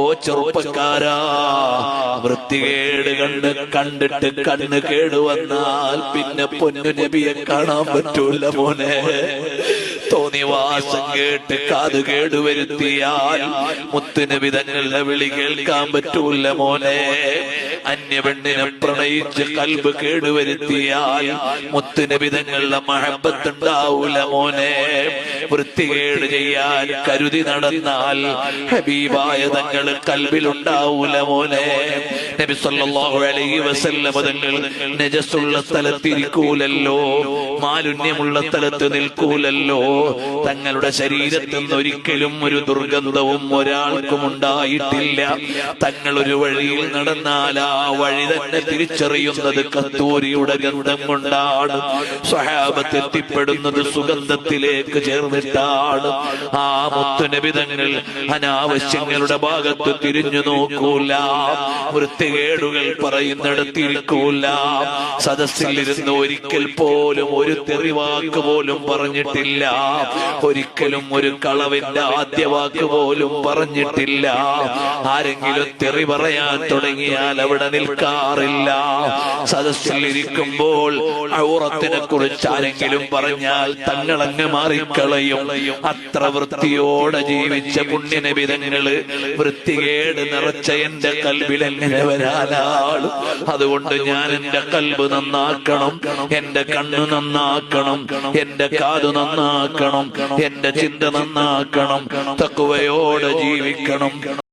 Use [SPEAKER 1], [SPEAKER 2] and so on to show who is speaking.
[SPEAKER 1] ഓ ചെറുപ്പക്കാരാ വൃത്തികേട് കണ്ട് കണ്ടിട്ട് കണ്ണ് കേടുവന്നാൽ പിന്നെ പൊന്നു നബിയെ കാണാൻ പറ്റൂല മോനെ. തോന്നിവാസം കേട്ട് കാത് കേടുവരുത്തിയാൽ മുത്തുനബി തങ്ങളുടെ വിളി കേൾക്കാൻ പറ്റൂല മോനെ. അന്യപെണ്ണിനെ പ്രണയിച്ച് കൽബ് കേടുവരുത്തിയാൽ മുത്തുനബി തങ്ങളുടെ മഹബത്തുണ്ടാവൂല മോനെ. വൃത്തികേട് ചെയ്യാൻ കരുതി നടന്നാൽ ഹബീബായ തങ്ങൾ കൽബിലുണ്ടാവൂല മോനെ. നബി സല്ലല്ലാഹു അലൈഹി വസല്ലം തങ്ങൾ നജസുള്ള സ്ഥലത്തിരിക്കൂലല്ലോ മാലിന്യമുള്ള സ്ഥലത്ത് നിൽക്കൂലല്ലോ. തങ്ങളുടെ ശരീരത്തിൽ നിന്ന് ഒരിക്കലും ഒരു ദുർഗന്ധവും ഒരാൾക്കും ഉണ്ടായിട്ടില്ല. തങ്ങൾ ഒരു വഴിയിൽ നടന്നാൽ ആ വഴി തന്നെ തിരിച്ചറിയുന്നത് കത്തൂരിയുടെ ഗന്ധം കൊണ്ടാണ്. സ്വഹാബത്ത് എത്തിപ്പെടുന്നത് സുഗന്ധത്തിലേക്ക് ചേർന്നിട്ടാണ്. ആ മുത്തുനബിതങ്ങൾ അനാവശ്യങ്ങളുടെ ഭാഗത്ത് തിരിഞ്ഞു നോക്കൂല. വൃത്തികേടുകൾ പറയുന്നിടത്തിരിക്കൂല. സദസ്സിലിരുന്ന് ഒരിക്കൽ പോലും ഒരു തെറിവാക്ക് പോലും പറഞ്ഞിട്ടില്ല. ഒരിക്കലും ഒരു കളവിന്റെ ആദ്യ വാക്ക് പോലും പറഞ്ഞിട്ടില്ല. ആരെങ്കിലും തെറി പറയാൻ തുടങ്ങിയാൽ അവിടെ നിൽക്കാറില്ല. സദസ്സിൽ ഇരിക്കുമ്പോൾ ഔറത്തിനെ കുറിച്ച് ആരെങ്കിലും പറഞ്ഞാൽ തങ്ങളങ്ങ് മാറിക്കളയും. അത്ര വൃത്തിയോടെ ജീവിച്ച പുണ്യനബിതങ്ങൾ വൃത്തികേട് നിറച്ച എന്റെ കൽവിൽ എങ്ങനെ വരാനാണ്? അതുകൊണ്ട് ഞാൻ എന്റെ കൽബ് നന്നാക്കണം എന്റെ കണ്ണ് നന്നാക്കണം എന്റെ കാത് നന്നാക്കണം എന്റെ ചിന്ത നന്നാക്കണം തക്കുവയോടെ ജീവിക്കണം.